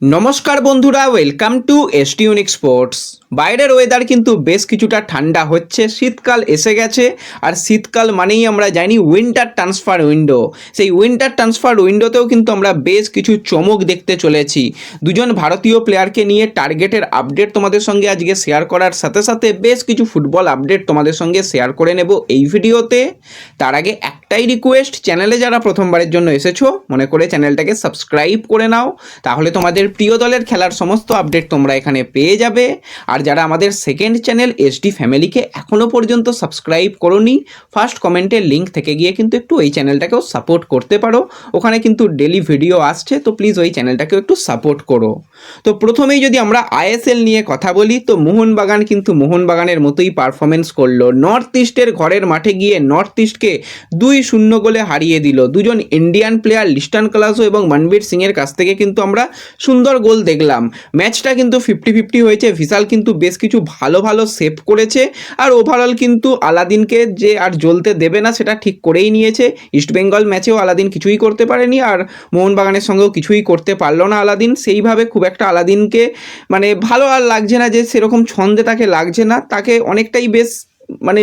নমস্কার বন্ধুরা welcome to ST unique sports বাইরের ওয়েদার কিন্তু বেশ কিছুটা ঠান্ডা হচ্ছে, শীতকাল এসে গেছে, আর শীতকাল মানেই আমরা জানি উইন্টার ট্রান্সফার উইন্ডো সেই উইন্টার ট্রান্সফার উইন্ডোতেও কিন্তু আমরা বেশ কিছু চমক দেখতে চলেছি। দুজন ভারতীয় প্লেয়ারকে নিয়ে টার্গেটের আপডেট তোমাদের সঙ্গে আজকে শেয়ার করার সাথে সাথে বেশ কিছু ফুটবল আপডেট তোমাদের সঙ্গে শেয়ার করে নেব এই ভিডিওতে তার আগে একটাই রিকোয়েস্ট চ্যানেলে যারা প্রথমবারের জন্য এসেছ, মনে করে চ্যানেলটাকে সাবস্ক্রাইব করে নাও, তাহলে তোমাদের প্রিয় দলের খেলার সমস্ত আপডেট তোমরা এখানে পেয়ে যাবে। আর যারা আমাদের সেকেন্ড চ্যানেল এসডি ফ্যামিলিকে এখনও পর্যন্ত সাবস্ক্রাইব করোনি ফার্স্ট কমেন্টের লিঙ্ক থেকে গিয়ে কিন্তু একটু এই চ্যানেলটাকেও সাপোর্ট করতে পারো। ওখানে কিন্তু ডেলি ভিডিও আসছে, তো প্লিজ ওই চ্যানেলটাকেও একটু সাপোর্ট করো। তো প্রথমেই যদি আমরা আইএসএল নিয়ে কথা বলি, তো মোহনবাগান কিন্তু মোহনবাগানের মতোই পারফরমেন্স করল। নর্থ ইস্টের ঘরের মাঠে গিয়ে নর্থ ইস্টকে দুই শূন্য গোলে হারিয়ে দিল। দুজন ইন্ডিয়ান প্লেয়ার লিস্টান ক্লাসো এবং মনবীর সিংয়ের কাছ থেকে কিন্তু আমরা সুন্দর গোল দেখলাম। ম্যাচটা কিন্তু ফিফটি ফিফটি হয়েছে। ভিশাল কিন্তু বেশ কিছু ভালো ভালো সেভ করেছে। আর ওভারঅল কিন্তু আলাদিনকে যে আর জ্বলতে দেবে না, সেটা ঠিক করেই নিয়েছে। ইস্টবেঙ্গল ম্যাচেও আলাদিন কিছুই করতে পারেনি। আর মোহনবাগানের সঙ্গেও কিছুই করতে পারল না আলাদিন সেইভাবে খুব একটা আলাদিনকে মানে ভালো আর লাগছে না যে সেরকম ছন্দে তাকে লাগছে না। তাকে অনেকটাই বেশ মানে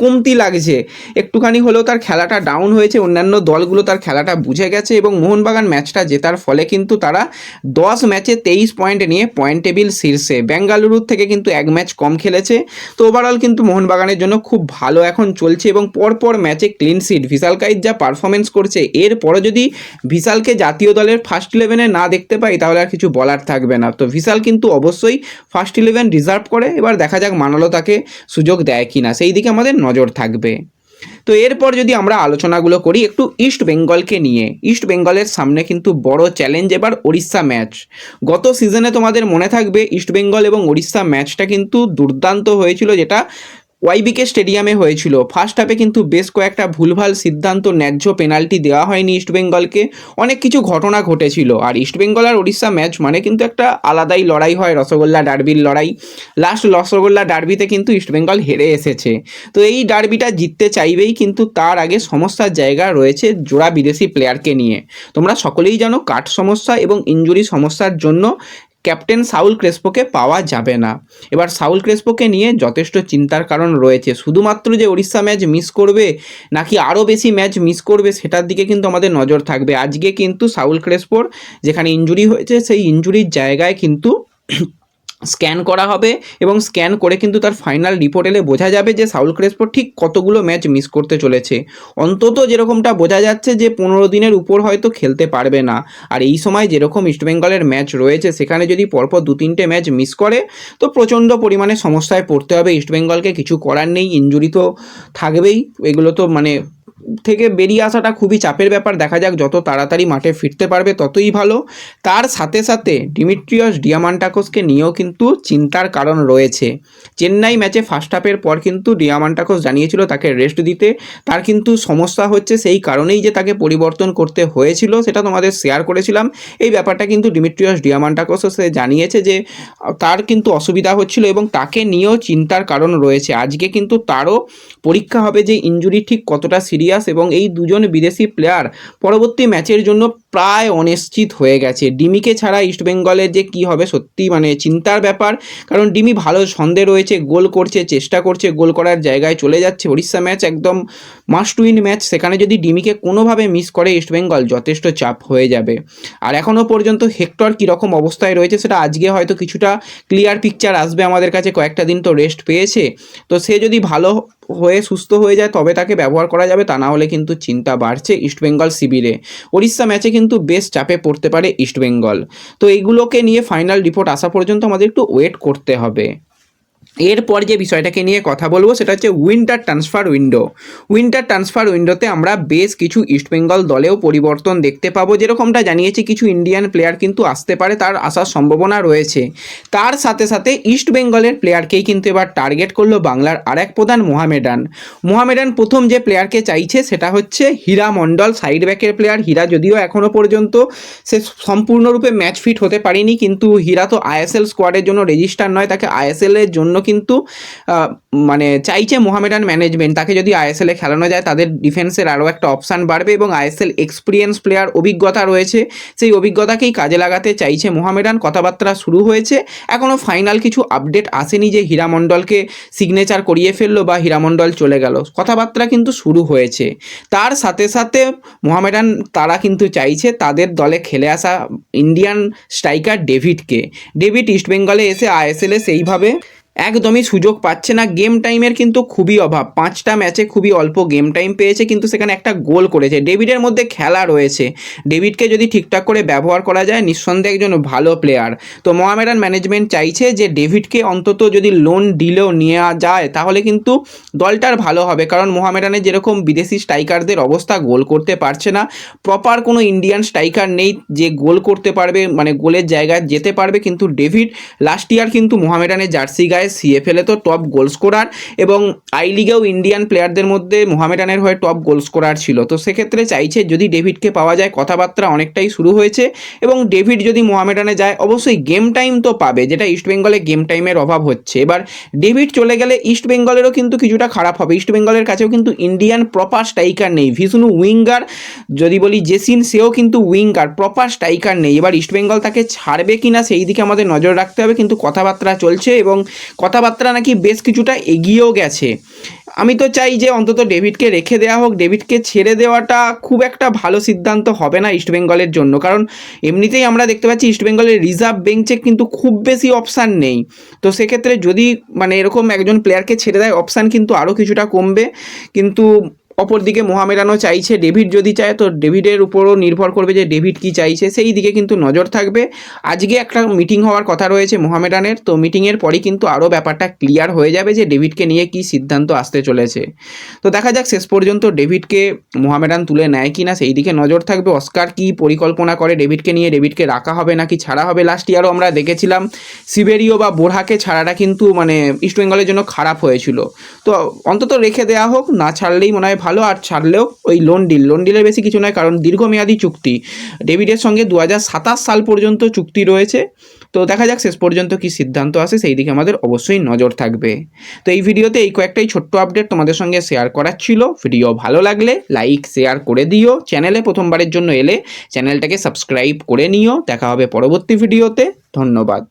কমতি লাগছে। একটুখানি হলেও তার খেলাটা ডাউন হয়েছে, অন্যান্য দলগুলো তার খেলাটা বুঝে গেছে এবং মোহনবাগান ম্যাচটা জেতার ফলে কিন্তু তারা দশ ম্যাচে তেইশ পয়েন্ট নিয়ে পয়েন্ট টেবিল শীর্ষে। বেঙ্গালুরুর থেকে কিন্তু এক ম্যাচ কম খেলেছে। তো ওভারঅল কিন্তু মোহনবাগানের জন্য খুব ভালো এখন চলছে এবং পরপর ম্যাচে ক্লিন সিট ভিশালকাইত যা পারফরমেন্স করছে এরপরে যদি ভিশালকে জাতীয় দলের ফার্স্ট ইলেভেনে না দেখতে পাই, তাহলে আর কিছু বলার থাকবে না। তো ভিশাল কিন্তু অবশ্যই ফার্স্ট ইলেভেন রিজার্ভ করে, এবার দেখা যাক মানালো তাকে সুযোগ দেয় কি না সেই দিকে আমাদের নজর থাকবে। তো এরপর যদি আমরা আলোচনাগুলো করি, একটু ইস্ট বেঙ্গলকে নিয়ে। ইস্ট বেঙ্গলের সামনে কিন্তু বড় চ্যালেঞ্জ এবার ওড়িশা ম্যাচ গত সিজনে তোমাদের মনে থাকবে ইস্ট বেঙ্গল এবং ওড়িশা ম্যাচটা কিন্তু দুর্দান্ত হয়েছিল, যেটা ওয়াইবিকে স্টেডিয়ামে হয়েছিল। ফার্স্ট হাফে কিন্তু বেশ কয়েকটা ভুলভাল সিদ্ধান্ত, ন্যায্য পেনাল্টি দেওয়া হয়নি ইস্টবেঙ্গলকে অনেক কিছু ঘটনা ঘটেছিল। আর ইস্টবেঙ্গল আর ওড়িশা ম্যাচ মানে কিন্তু একটা আলাদাই লড়াই হয়, রসগোল্লা ডার্বির লড়াই। লাস্ট রসগোল্লা ডার্বিতে কিন্তু ইস্টবেঙ্গল হেরে এসেছে। তো এই ডার্বিটা জিততে চাইবেই কিন্তু তার আগে সমস্যার জায়গা রয়েছে জোড়া বিদেশি প্লেয়ারকে নিয়ে। তোমরা সকলেই জানো কাঠ সমস্যা এবং ইঞ্জুরি সমস্যার জন্য ক্যাপ্টেন সাউল ক্রেসপোকে পাওয়া যাবে না। এবার সাউল ক্রেসপোকে নিয়ে যথেষ্ট চিন্তার কারণ রয়েছে। শুধুমাত্র যে উড়িষ্যা ম্যাচ মিস করবে, নাকি আরও বেশি ম্যাচ মিস করবে, সেটার দিকে কিন্তু আমাদের নজর থাকবে। আজকে কিন্তু সাউল ক্রেসপোর যেখানে ইঞ্জুরি হয়েছে, সেই ইঞ্জুরির জায়গায় কিন্তু স্ক্যান করা হবে এবং স্ক্যান করে কিন্তু তার ফাইনাল রিপোর্ট এলে বোঝা যাবে যে সাউল ক্রেসপো ঠিক কতগুলো ম্যাচ মিস করতে চলেছে। অন্তত যেরকমটা বোঝা যাচ্ছে যে পনেরো দিনের উপর হয়তো খেলতে পারবে না। আর এই সময় যেরকম ইস্টবেঙ্গলের ম্যাচ রয়েছে, সেখানে যদি পরপর দু তিনটে ম্যাচ মিস করে, তো প্রচণ্ড পরিমাণে সমস্যায় পড়তে হবে। ইস্টবেঙ্গলকে কিছু করার নেই, ইঞ্জুরি তো থাকবেই। এগুলো তো মানে থেকে বেরিয়ে আসাটা খুবই চাপের ব্যাপার। দেখা যাক যত তাড়াতাড়ি মাঠে ফিরতে পারবে ততই ভালো। তার সাথে সাথে ডিমিট্রিয়স ডিয়ামান্টাকোসকে নিয়েও কিন্তু চিন্তার কারণ রয়েছে। চেন্নাই ম্যাচে ফার্স্ট হাফের পর কিন্তু ডিয়ামান্টাকোস জানিয়েছিল তাকে রেস্ট দিতে। তার কিন্তু সমস্যা হচ্ছে সেই কারণেই যে তাকে পরিবর্তন করতে হয়েছিল সেটা তোমাদের শেয়ার করেছিলাম। এই ব্যাপারটা কিন্তু ডিমিট্রিয়স ডিয়ামান্টাকোসও সে জানিয়েছে যে, তার কিন্তু অসুবিধা হচ্ছিল এবং তাকে নিয়েও চিন্তার কারণ রয়েছে। আজকে কিন্তু তারও পরীক্ষা হবে যে ইঞ্জুরি ঠিক কতটা সিরিয়াস এবং এই দুজন বিদেশি প্লেয়ার পরবর্তী ম্যাচের জন্য প্রায় অনিশ্চিত হয়ে গেছে। ডিমিকে ছাড়া ইস্টবেঙ্গলের যে কি হবে সত্যি মানে চিন্তার ব্যাপার। কারণ ডিমি ভালো ছন্দে রয়েছে, গোল করছে, চেষ্টা করছে, গোল করার জায়গায় চলে যাচ্ছে। উড়িষ্যা ম্যাচ একদম মাস্ট উইন ম্যাচ সেখানে যদি ডিমিকে কোনোভাবে মিস করে ইস্টবেঙ্গল যথেষ্ট চাপ হয়ে যাবে। আর এখনও পর্যন্ত হেক্টর কীরকম অবস্থায় রয়েছে সেটা আজকে হয়তো কিছুটা ক্লিয়ার পিকচার আসবে আমাদের কাছে। কয়েকটা দিন তো রেস্ট পেয়েছে। তো সে যদি ভালো হয়ে সুস্থ হয়ে যায়, তবে তাকে ব্যবহার করা যাবে তা না হলে কিন্তু চিন্তা বাড়ছে ইস্টবেঙ্গল শিবিরে। ওড়িশা ম্যাচে কিন্তু বেশ চাপে পড়তে পারে ইস্টবেঙ্গল তো এইগুলোকে নিয়ে ফাইনাল রিপোর্ট আসা পর্যন্ত আমাদের একটু ওয়েট করতে হবে। এরপর যে বিষয়টাকে নিয়ে কথা বলব সেটা হচ্ছে winter transfer window winter transfer উইন্ডোতে আমরা বেশ কিছু ইস্টবেঙ্গল দলেও পরিবর্তন দেখতে পাবো। যেরকমটা জানিয়েছি, কিছু ইন্ডিয়ান প্লেয়ার কিন্তু আসতে পারে, তার আসার সম্ভাবনা রয়েছে। তার সাথে সাথে ইস্টবেঙ্গলের প্লেয়ারকেই কিন্তু এবার টার্গেট করল বাংলার আরেক প্রধান মোহামেডান। মোহামেডান প্রথম যে প্লেয়ারকে চাইছে সেটা হচ্ছে হীরা মণ্ডল সাইড ব্যাকের প্লেয়ার হীরা যদিও এখনও পর্যন্ত সে সম্পূর্ণরূপে ম্যাচ ফিট হতে পারেনি, কিন্তু হীরা তো আইএসএল স্কোয়াডের জন্য রেজিস্টার নয়, তাকে আইএসএল এর জন্য কিন্তু মানে চাইছে মোহামেডান ম্যানেজমেন্ট তাকে যদি আইএসএলে খেলানো যায়, তাদের ডিফেন্সের আরও একটা অপশান বাড়বে এবং আইএসএল এক্সপিরিয়েন্স প্লেয়ার অভিজ্ঞতা রয়েছে। সেই অভিজ্ঞতাকেই কাজে লাগাতে চাইছে মোহামেডান কথাবার্তা শুরু হয়েছে। এখনও ফাইনাল কিছু আপডেট আসেনি যে হীরামণ্ডলকে সিগনেচার করিয়ে ফেলল বা হীরামণ্ডল চলে গেল। কথাবার্তা কিন্তু শুরু হয়েছে। তার সাথে সাথে মোহামেডান তারা কিন্তু চাইছে তাদের দলে খেলে আসা ইন্ডিয়ান স্ট্রাইকার ডেভিডকে ডেভিড ইস্টবেঙ্গলে এসে আইএসএলে সেইভাবে একদমই সুযোগ পাচ্ছে না। গেম টাইমের কিন্তু খুবই অভাব। পাঁচটা ম্যাচে খুবই অল্প গেম টাইম পেয়েছে, কিন্তু সেখানে একটা গোল করেছে। ডেভিডের মধ্যে খেলা রয়েছে। ডেভিডকে যদি ঠিকঠাক করে ব্যবহার করা যায়, নিঃসন্দেহে একজন ভালো প্লেয়ার তো মহামেডান ম্যানেজমেন্ট চাইছে যে ডেভিডকে অন্তত যদি লোন ডিলেও নেওয়া যায়, তাহলে কিন্তু দলটার ভালো হবে। কারণ মোহামেডানের যেরকম বিদেশি স্ট্রাইকারদের অবস্থা, গোল করতে পারছে না। প্রপার কোনো ইন্ডিয়ান স্ট্রাইকার নেই যে গোল করতে পারবে মানে গোলের জায়গায় যেতে পারবে। কিন্তু ডেভিড লাস্ট ইয়ার কিন্তু মোহামেডানের জার্সি গায়ে সিএফএলে তো টপ গোল স্কোরার এবং আই লিগেও ইন্ডিয়ান প্লেয়ারদের মধ্যে মোহামেডানের হয়ে টপ গোল স্কোরার ছিল। তো সেক্ষেত্রে চাইছে যদি ডেভিডকে পাওয়া যায়, কথাবার্তা অনেকটাই শুরু হয়েছে এবং ডেভিড যদি মোহামেডানে যায়, অবশ্যই গেম টাইম তো পাবে, যেটা ইস্টবেঙ্গলে গেম টাইমের অভাব হচ্ছে। এবার ডেভিড চলে গেলে ইস্টবেঙ্গলেরও কিন্তু কিছুটা খারাপ হবে। ইস্টবেঙ্গলের কাছেও কিন্তু ইন্ডিয়ান প্রপার স্ট্রাইকার নেই। ভিষ্ণু উইঙ্গার যদি বলি জেসিন সেও কিন্তু উইঙ্গার প্রপার স্ট্রাইকার নেই। এবার ইস্টবেঙ্গল তাকে ছাড়বে কি না সেই দিকে আমাদের নজর রাখতে হবে, কিন্তু কথাবার্তা চলছে এবং কথাবার্তা নাকি বেশ কিছুটা এগিয়েও গেছে। আমি তো চাই যে অন্তত ডেভিডকে রেখে দেওয়া হোক, ডেভিডকে ছেড়ে দেওয়াটা খুব একটা ভালো সিদ্ধান্ত হবে না ইস্টবেঙ্গলের জন্য। কারণ এমনিতেই আমরা দেখতে পাচ্ছি ইস্টবেঙ্গলের রিজার্ভ বেঞ্চে কিন্তু খুব বেশি অপশান নেই। তো সেক্ষেত্রে যদি মানে এরকম একজন প্লেয়ারকে ছেড়ে দেয়, অপশান কিন্তু আরও কিছুটা কমবে। কিন্তু অপরদিকে মোহামেডানও চাইছে ডেভিড যদি চায়, তো ডেভিডের উপরও নির্ভর করবে যে ডেভিড কি চাইছে। সেই দিকে কিন্তু নজর থাকবে। আজকে একটা মিটিং হওয়ার কথা রয়েছে মোহামেডানের, তো মিটিংয়ের পরই কিন্তু আরও ব্যাপারটা ক্লিয়ার হয়ে যাবে যে ডেভিডকে নিয়ে কি সিদ্ধান্ত আসতে চলেছে। তো দেখা যাক, শেষ পর্যন্ত ডেভিডকে মোহামেডান তুলে নেয় কি না, সেই দিকে নজর থাকবে। অস্কার কি পরিকল্পনা করে ডেভিডকে নিয়ে, ডেভিডকে রাখা হবে নাকি ছাড়া হবে? লাস্ট ইয়ারও আমরা দেখেছিলাম সিবেরিও বা বোরহাকে ছাড়াটা কিন্তু মানে ইস্টবেঙ্গলের জন্য খারাপ হয়েছিল। তো অন্তত রেখে দেওয়া হোক, না ছাড়লেই মনে হয় ভালো আর ছাড়লেও ওই লোন ডিল লোন ডিলের বেশি কিছু নয়, কারণ দীর্ঘমেয়াদী চুক্তি। ডেভিডের সঙ্গে দু হাজার সাতাশ সাল পর্যন্ত চুক্তি রয়েছে। তো দেখা যাক শেষ পর্যন্ত কি সিদ্ধান্ত আসে, সেই দিকে আমাদের অবশ্যই নজর থাকবে। তো এই ভিডিওতে এই কয়েকটাই ছোট্ট আপডেট তোমাদের সঙ্গে শেয়ার করার ছিল। ভিডিও ভালো লাগলে লাইক শেয়ার করে দিও। চ্যানেলে প্রথমবারের জন্য এলে চ্যানেলটাকে সাবস্ক্রাইব করে নিও। দেখা হবে পরবর্তী ভিডিওতে ধন্যবাদ।